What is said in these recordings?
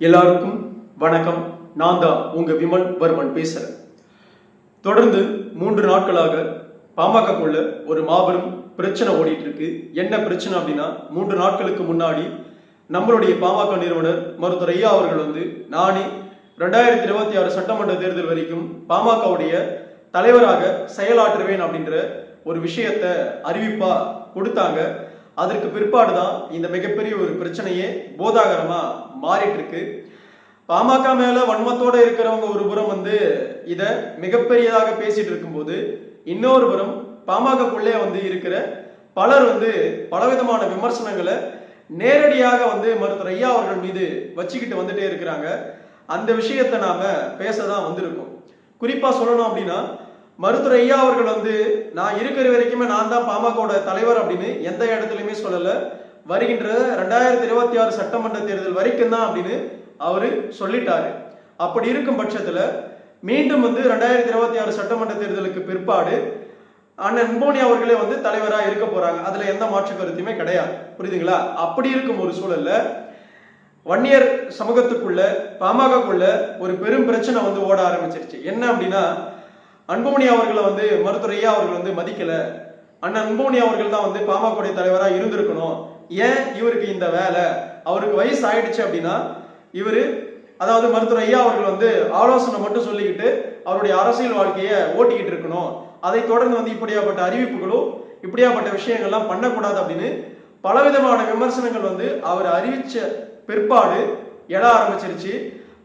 எல்லாருக்கும் வணக்கம். நான் தான் உங்க விமல் வர்மன் பேசுறேன். தொடர்ந்து மூன்று நாட்களாக பாமகக்குள்ள ஒரு மாபெரும் பிரச்சனை ஓடிட்டு இருக்கு. என்ன பிரச்சனை அப்படின்னா மூன்று நாட்களுக்கு முன்னாடி நம்மளுடைய பாமக நிறுவனர் மருத்துவர் ஐயா அவர்கள் வந்து நானே ரெண்டாயிரத்தி இருபத்தி ஆறு சட்டமன்ற தேர்தல் வரைக்கும் பாமகவுடைய தலைவராக செயலாற்றுவேன் அப்படின்ற ஒரு விஷயத்த அறிவிப்பா கொடுத்தாங்க. அதற்கு பிற்பாடு தான் இந்த மிகப்பெரிய ஒரு பிரச்சனையே போதாகரமா மாறிட்டு இருக்கு பாமக மேல வன்மத்தோட இருக்கிறவங்க ஒரு புறம் வந்து இத மிகப்பெரியதாக பேசிட்டு இருக்கும்போது இன்னொரு புறம் பாமகக்குள்ளே வந்து இருக்கிற பலர் வந்து பலவிதமான விமர்சனங்களை நேரடியாக வந்து மருத்துவர் ஐயா அவர்கள் மீது வச்சுக்கிட்டு வந்துட்டே இருக்கிறாங்க. அந்த விஷயத்தை நாம பேசதான் வந்திருக்கோம். குறிப்பா சொல்லணும் அப்படின்னா மருத்துவர் ஐயா அவர்கள் வந்து நான் இருக்கிற வரைக்குமே நான் தான் பாமகவோட தலைவர் அப்படின்னு எந்த இடத்துலையுமே சொல்லல. வருகின்ற ரெண்டாயிரத்தி இருபத்தி ஆறு சட்டமன்ற தேர்தல் வரைக்கும் தான் அப்படின்னு அவரு சொல்லிட்டாரு. அப்படி இருக்கும் பட்சத்துல மீண்டும் வந்து ரெண்டாயிரத்தி இருபத்தி ஆறு சட்டமன்ற தேர்தலுக்கு பிற்பாடு அண்ணன் அன்போனி அவர்களே வந்து தலைவரா இருக்க போறாங்க. அதுல எந்த மாற்று கருத்துமே கிடையாது. புரியுதுங்களா? அப்படி இருக்கும் ஒரு சூழல்ல வன்னியர் சமூகத்துக்குள்ள பாமகக்குள்ள ஒரு பெரும் பிரச்சனை வந்து ஓட ஆரம்பிச்சிருச்சு. என்ன அப்படின்னா அன்புமணி அவர்களை வந்து மருத்துவர் ஐயா அவர்கள் வந்து மதிக்கல. அண்ணன் அன்புமணி அவர்கள் தான் வந்து பாமக தலைவரா இருந்திருக்கணும். ஏன் இவருக்கு இந்த வேலை? அவருக்கு வயசு ஆயிடுச்சு அப்படின்னா இவரு அதாவது மருத்துவர் ஐயா அவர்கள் வந்து ஆலோசனை மட்டும் சொல்லிக்கிட்டு அவருடைய அரசியல் வாழ்க்கையை ஓட்டிக்கிட்டு இருக்கணும். அதை தொடர்ந்து வந்து இப்படியாப்பட்ட அறிவிப்புகளும் இப்படியாப்பட்ட விஷயங்கள்லாம் பண்ணக்கூடாது அப்படின்னு பலவிதமான விமர்சனங்கள் வந்து அவர் அறிவிச்ச பிற்பாடு எழ ஆரம்பிச்சிருச்சு.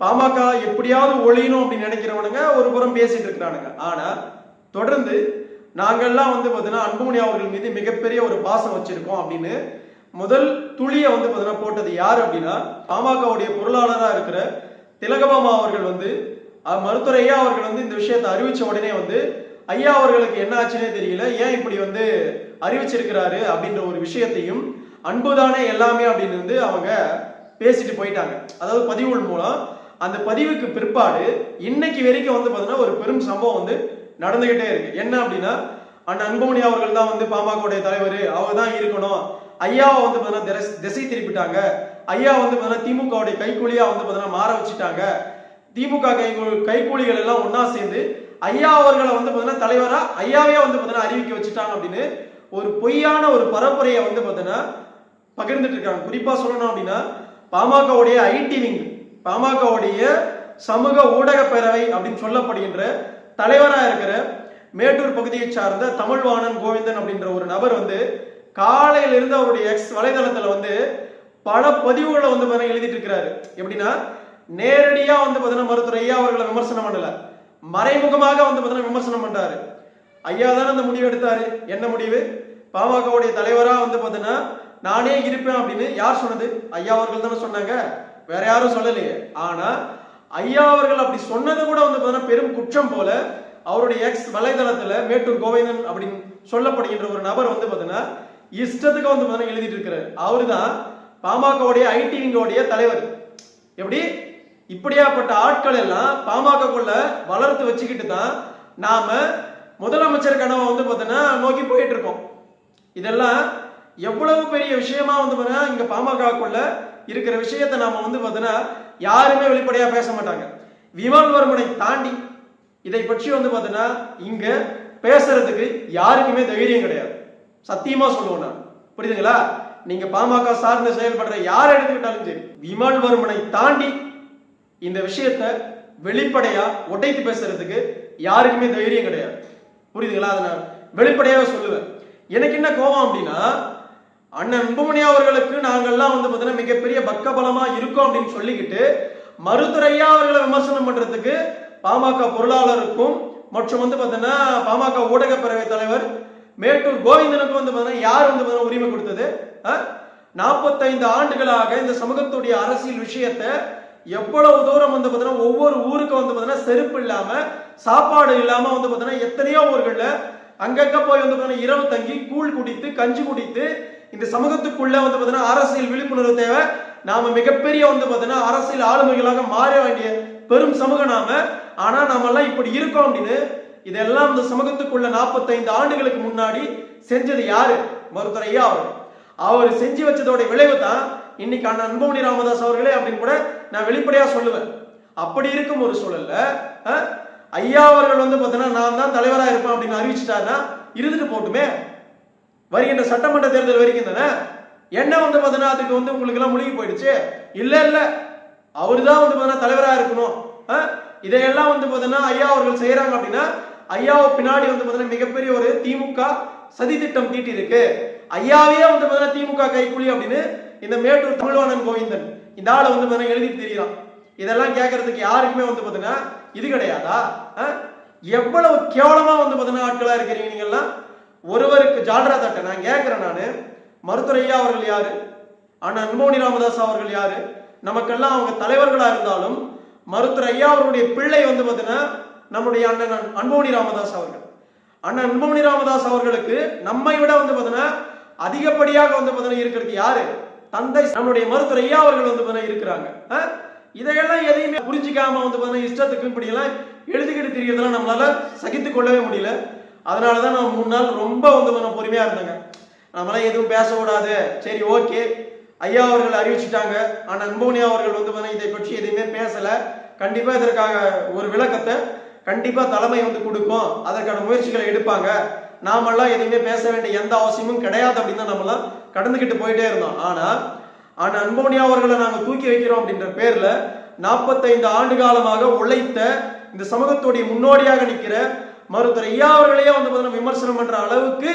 பாமக எப்படியாவது ஒழியணும் அப்படின்னு நினைக்கிறவனுங்க ஒரு புறம் பேசிட்டு இருக்கிறானுங்க. ஆனா தொடர்ந்து நாங்கள்லாம் வந்து பார்த்தீங்கன்னா அன்புமணி அவர்கள் மீது மிகப்பெரிய ஒரு பாசம் வச்சிருக்கோம் அப்படின்னு முதல் துளியை வந்து பார்த்தீங்கன்னா போட்டது யார் அப்படின்னா பாமகவுடைய பொருளாளராக இருக்கிற திலகபாமா அவர்கள் வந்து அஹ், மருத்துவர் ஐயா அவர்கள் வந்து இந்த விஷயத்தை அறிவிச்ச உடனே வந்து ஐயா அவர்களுக்கு என்ன ஆச்சுன்னே தெரியல ஏன் இப்படி வந்து அறிவிச்சிருக்கிறாரு? அப்படின்ற ஒரு விஷயத்தையும் அன்புதானே எல்லாமே? அப்படின்னு வந்து அவங்க பேசிட்டு போயிட்டாங்க. அதாவது பதிவுகள் மூலம் அந்த பதிவுக்கு பிற்பாடு இன்னைக்கு வரைக்கும் வந்து பார்த்தீங்கன்னா ஒரு பெரும் சம்பவம் வந்து நடந்துகிட்டே இருக்கு. என்ன அப்படின்னா அண்ணன் அன்புமணி அவர்கள் தான் வந்து பாமகவுடைய தலைவர். அவர் தான் இருக்கணும். ஐயாவை வந்து பார்த்தீங்கன்னா திசை திருப்பிட்டாங்க. ஐயா வந்து பார்த்தீங்கன்னா திமுகவுடைய கைக்கூலியா வந்து பார்த்தீங்கன்னா மாற வச்சுட்டாங்க. திமுக கை கைக்கூலிகள் எல்லாம் ஒன்னா சேர்ந்து ஐயா அவர்களை வந்து பார்த்தீங்கன்னா தலைவரா ஐயாவே வந்து பார்த்தீங்கன்னா அறிவிக்க வச்சுட்டாங்க அப்படின்னு ஒரு பொய்யான ஒரு பரப்புரையை வந்து பார்த்தீங்கன்னா பகிர்ந்துட்டு இருக்காங்க. குறிப்பா சொல்லணும் அப்படின்னா பாமகவுடைய ஐடி விங் பாமகவுடைய சமூக ஊடக பேரவை அப்படின்னு சொல்லப்படுகின்ற தலைவராக இருக்கிற மேட்டூர் பகுதியை சார்ந்த தமிழ்வாணன் கோவிந்தன் அப்படின்ற ஒரு நபர் வந்து காலையில இருந்து அவருடைய எக்ஸ் வலைதளத்துல வந்து பல பதிவுகளை வந்து பாத்தீங்கன்னா எழுதிட்டு இருக்கிறாரு. எப்படின்னா நேரடியா வந்து பாத்தீங்கன்னா மருத்துவர் ஐயா அவர்களை விமர்சனம் பண்ணல. மறைமுகமாக வந்து பாத்தீங்கன்னா விமர்சனம் பண்றாரு. ஐயா தானே அந்த முடிவு எடுத்தாரு. என்ன முடிவு? பாமகவுடைய தலைவரா வந்து பாத்தீங்கன்னா நானே இருப்பேன் அப்படின்னு யார் சொன்னது? ஐயா அவர்கள் தானே சொன்னாங்க. வேற யாரும் சொல்லலையே. ஆனா ஐயா அவர்கள் அப்படி சொன்னது கூட வந்து பாத்தீங்கன்னா பெரும் குற்றம் போல அவருடைய எக்ஸ் வலைதளத்துல மேட்டூர் கோவிந்தன் அப்படின்னு சொல்லப்படுகின்ற ஒரு நபர் வந்து பாத்தீங்கன்னா இஷ்டத்துக்கு வந்து பாத்தீங்கன்னா எழுதிட்டு அவரு அவருதான் பாமகவுடைய ஐடி விங்கோடைய தலைவர். எப்படி? இப்படியாப்பட்ட ஆட்கள் எல்லாம் பாமகக்குள்ள வளர்த்து வச்சுக்கிட்டு தான் நாம முதலமைச்சர் கனவை வந்து பார்த்தீங்கன்னா நோக்கி போயிட்டு இருக்கோம். இதெல்லாம் எவ்வளவு பெரிய விஷயமா வந்து பார்த்தீங்கன்னா இங்க பாமகக்குள்ள இருக்கிற விஷயத்தை நாம வந்து பார்த்தீங்கன்னா யாருமே வெளிப்படையா பேச மாட்டாங்க. விமானவர்மனை தாண்டி இதை பற்றி வந்து பார்த்தீங்கன்னா இங்க பேசுறதுக்கு யாருக்குமே தைரியம் கிடையாது. சத்தியமா சொல்லுவோம் நான். புரியுதுங்களா? நீங்க பாமக சார்ந்து செயல்படுற யார் எடுத்துக்கிட்டாலும் சரி விமானவர்மனை தாண்டி இந்த விஷயத்த வெளிப்படையா உடைத்து பேசுறதுக்கு யாருக்குமே தைரியம் கிடையாது. புரியுதுங்களா? அதை நான் வெளிப்படையாக சொல்லுவேன். எனக்கு என்ன கோபம் அப்படின்னா அண்ணன் அன்புமணி அவர்களுக்கு நாங்கள்லாம் வந்து பார்த்தீங்கன்னா மிகப்பெரிய பக்கபலமா இருக்கோம் அப்படின்னு சொல்லிக்கிட்டு மருத்துரையா அவர்களை விமர்சனம் பண்றதுக்கு பாமக பொருளாளருக்கும் மற்றும் வந்து பார்த்தீங்கன்னா பாமக ஊடக பேரவை தலைவர் மேட்டூர் கோவிந்தனுக்கும் வந்து பார்த்தீங்கன்னா யார் வந்து பார்த்தீங்கன்னா உரிமை கொடுத்தது? நாற்பத்தைந்து ஆண்டுகளாக இந்த சமூகத்துடைய அரசியல் விஷயத்தை எவ்வளவு தூரம் வந்து பார்த்தீங்கன்னா ஒவ்வொரு ஊருக்கு வந்து பார்த்தீங்கன்னா செருப்பு இல்லாம சாப்பாடு இல்லாம வந்து பார்த்தீங்கன்னா எத்தனையோ ஊர்களில் அங்கங்க போய் வந்து பார்த்தீங்கன்னா இரவு தங்கி கூழ் குடித்து கஞ்சி குடித்து இந்த சமூகத்துக்குள்ள வந்து பார்த்தீங்கன்னா அரசியல் விழிப்புணர்வு தேவை. நாம மிகப்பெரிய வந்து பார்த்தீங்கன்னா அரசியல் ஆளுமைகளாக மாற வேண்டிய பெரும் சமூகம் நாம. ஆனா நாம எல்லாம் இப்படி இருக்கோம் அப்படின்னு இதெல்லாம் இந்த சமூகத்துக்குள்ள நாற்பத்தைந்து ஆண்டுகளுக்கு முன்னாடி செஞ்சது யாரு? மருத்துவர் ஐயா அவர் அவர் செஞ்சு வச்சதோட விளைவு தான் இன்னைக்கு அண்ணன் அன்புமணி ராமதாஸ் அவர்களே அப்படின்னு கூட நான் வெளிப்படையா சொல்லுவேன். அப்படி இருக்கும் ஒரு சூழல்ல ஐயா அவர்கள் வந்து பார்த்தீங்கன்னா நான் தான் தலைவரா இருப்பேன் அப்படின்னு அறிவிச்சிட்டாருன்னா இருந்துட்டு போட்டுமே வருகின்ற சட்டமன்ற தேர்தல் வருகின்றன. என்ன வந்து பார்த்தீங்கன்னா அதுக்கு வந்து உங்களுக்கு எல்லாம் முழுகி போயிடுச்சு? இல்ல இல்ல. அவரு தான் வந்து பார்த்தீங்கன்னா தலைவரா இருக்கணும். இதையெல்லாம் வந்து பார்த்தீங்கன்னா ஐயா அவர்கள் செய்யறாங்க அப்படின்னா ஐயாவை பின்னாடி வந்து பார்த்தீங்கன்னா மிகப்பெரிய ஒரு திமுக சதி திட்டம் தீட்டி இருக்கு ஐயாவே வந்து பார்த்தீங்கன்னா திமுக கைக்கூலி அப்படின்னு இந்த மேட்டூர் தமிழ்வாணன் கோவிந்தன் இந்த ஆளை வந்து பார்த்தீங்கன்னா எழுதிட்டு தெரியலாம் இதெல்லாம் கேட்கறதுக்கு யாருக்குமே வந்து பார்த்தீங்கன்னா இது கிடையாதா? எவ்வளவு கேவலமா வந்து பார்த்தீங்கன்னா ஆட்களா இருக்கிறீங்க நீங்கெல்லாம் ஒருவருக்கு ஜால்ரா தட்ட. நான் கேட்கிறேன் நான். மருத்துவர் ஐயா அவர்கள் யாரு? அண்ணா அன்போனி ராமதாஸ் அவர்கள் யாரு? நமக்கெல்லாம் அவங்க தலைவர்களா இருந்தாலும் மருத்துவர் ஐயா அவருடைய பிள்ளை வந்து பார்த்தீங்கன்னா நம்முடைய அண்ணன் அன்போனி ராமதாஸ் அவர்கள். அண்ணன் அன்புமணி ராமதாஸ் அவர்களுக்கு நம்மை விட வந்து பார்த்தீங்கன்னா அதிகப்படியாக வந்து பார்த்தீங்கன்னா இருக்கிறது யாரு? தந்தை நம்முடைய மருத்துவர் ஐயா அவர்கள் வந்து பார்த்தீங்கன்னா இருக்கிறாங்க. இதையெல்லாம் எதையுமே புரிஞ்சிக்காம வந்து பார்த்தீங்கன்னா இஷ்டத்துக்கு இப்படி எல்லாம் எழுதிக்கிட்டு தெரியறதெல்லாம் நம்மளால சகித்து கொள்ளவே முடியல. அதனால தான் நான் மூணு நாள் ரொம்ப வந்து கொஞ்சம் பொறுமையாக இருந்தேங்க. நம்மளாம் எதுவும் பேசக்கூடாது சரி ஓகே. ஐயா அவர்கள் அறிவிச்சிட்டாங்க. ஆனால் அன்போனி அவர்கள் வந்து பார்த்தீங்கன்னா இதை பற்றி எதுவுமே பேசலை. கண்டிப்பாக இதற்காக ஒரு விளக்கத்தை கண்டிப்பாக தலைமை வந்து கொடுக்கும். அதற்கான முயற்சிகளை எடுப்பாங்க. நாமெல்லாம் எதுவுமே பேச வேண்டிய எந்த அவசியமும் கிடையாது அப்படின்னு தான் நம்மளாம் கடந்துக்கிட்டு போயிட்டே இருந்தோம். ஆனால் ஆனால் அன்போனியா அவர்களை நாங்கள் தூக்கி வைக்கிறோம் அப்படின்ற பேரில் நாற்பத்தைந்து ஆண்டு காலமாக உழைத்த இந்த சமூகத்துடைய முன்னோடியாக நிற்கிற மருத்துவர் ஐயா அவர்களையே வந்து பார்த்தீங்கன்னா விமர்சனம் பண்ணுற அளவுக்கு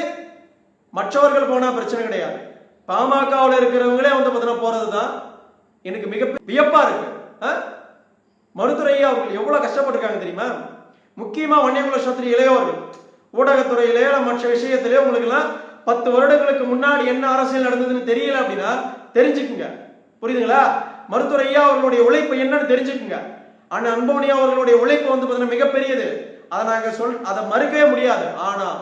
மற்றவர்கள் போனால் பிரச்சனை கிடையாது. பாமகவில் இருக்கிறவங்களே வந்து பார்த்தீங்கன்னா போகிறது தான் எனக்கு மிக வியப்பாக இருக்கு. ஆ? மருத்துவர் ஐயா அவர்கள் எவ்வளோ கஷ்டப்பட்டிருக்காங்க தெரியுமா? முக்கியமாக வன்னியகுல சத்திரி இளையோர்கள் ஊடகத்துறையிலே இல்ல மற்ற விஷயத்திலே உங்களுக்குலாம் பத்து வருடங்களுக்கு முன்னாடி என்ன அரசியல் நடந்ததுன்னு தெரியல அப்படின்னா தெரிஞ்சுக்குங்க. புரியுதுங்களா? மருத்துவர் ஐயா அவர்களுடைய உழைப்பு என்னன்னு தெரிஞ்சுக்குங்க. அண்ணன் அன்போனியா அவர்களுடைய உழைப்பு வந்து பார்த்தீங்கன்னா மிகப்பெரியது. அதை நாங்கள் சொல் அதை மறுக்கவே முடியாது. ஆனால்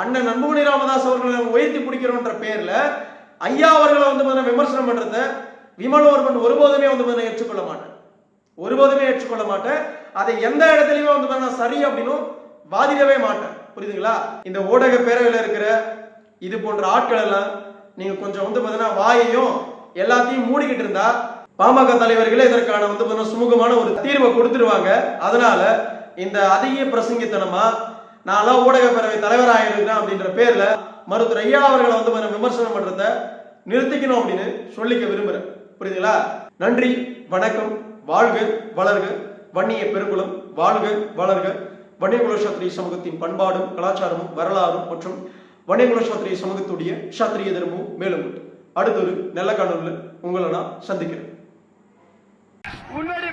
அண்ணன் அன்புமணி ராமதாஸ் அவர்களை உயர்த்தி பிடிக்கிறோன்ற பேரில் ஐயா அவர்களை வந்து பார்த்தீங்கன்னா விமர்சனம் பண்ணுறத விமலோர்மன் ஒருபோதுமே வந்து பார்த்தீங்கன்னா ஏற்றுக்கொள்ள மாட்டேன் ஒருபோதுமே ஏற்றுக்கொள்ள மாட்டேன் அதை எந்த இடத்துலையுமே வந்து பார்த்தீங்கன்னா சரி அப்படின்னும் வாதிடவே மாட்டேன் புரியுதுங்களா? இந்த ஊடக பேரவையில் இருக்கிற இது போன்ற ஆட்கள் எல்லாம் நீங்கள் கொஞ்சம் வந்து பார்த்தீங்கன்னா வாயையும் எல்லாத்தையும் மூடிக்கிட்டு இருந்தா பாமக தலைவர்களே இதற்கான வந்து பார்த்தீங்கன்னா சுமூகமான ஒரு தீர்வை கொடுத்துருவாங்க. அதனால இந்த அதிக பிரசங்கித்தனமா நான்லாம் ஊடக பேரவை தலைவராக இருக்கிறேன் அப்படின்ற பேர்ல மருத்துவர் ஐயா அவர்களை வந்து விமர்சனம் பண்றத நிறுத்திக்கணும் அப்படின்னு சொல்லிக்க விரும்புறேன். புரியுதுங்களா? நன்றி வணக்கம் வாழ்க வளர்க வன்னிய பெருங்குளம் வாழ்க வளர்க. வன்னியகுல சத்திரிய சமூகத்தின் பண்பாடும் கலாச்சாரமும் வரலாறும் மற்றும் வன்னியகுல சத்திரிய சமூகத்துடைய சத்திரிய தர்மமும் மேலும் அடுத்த ஒரு நல்ல காணொலியில் உங்களை நான் சந்திக்கிறேன். உன்னுடைய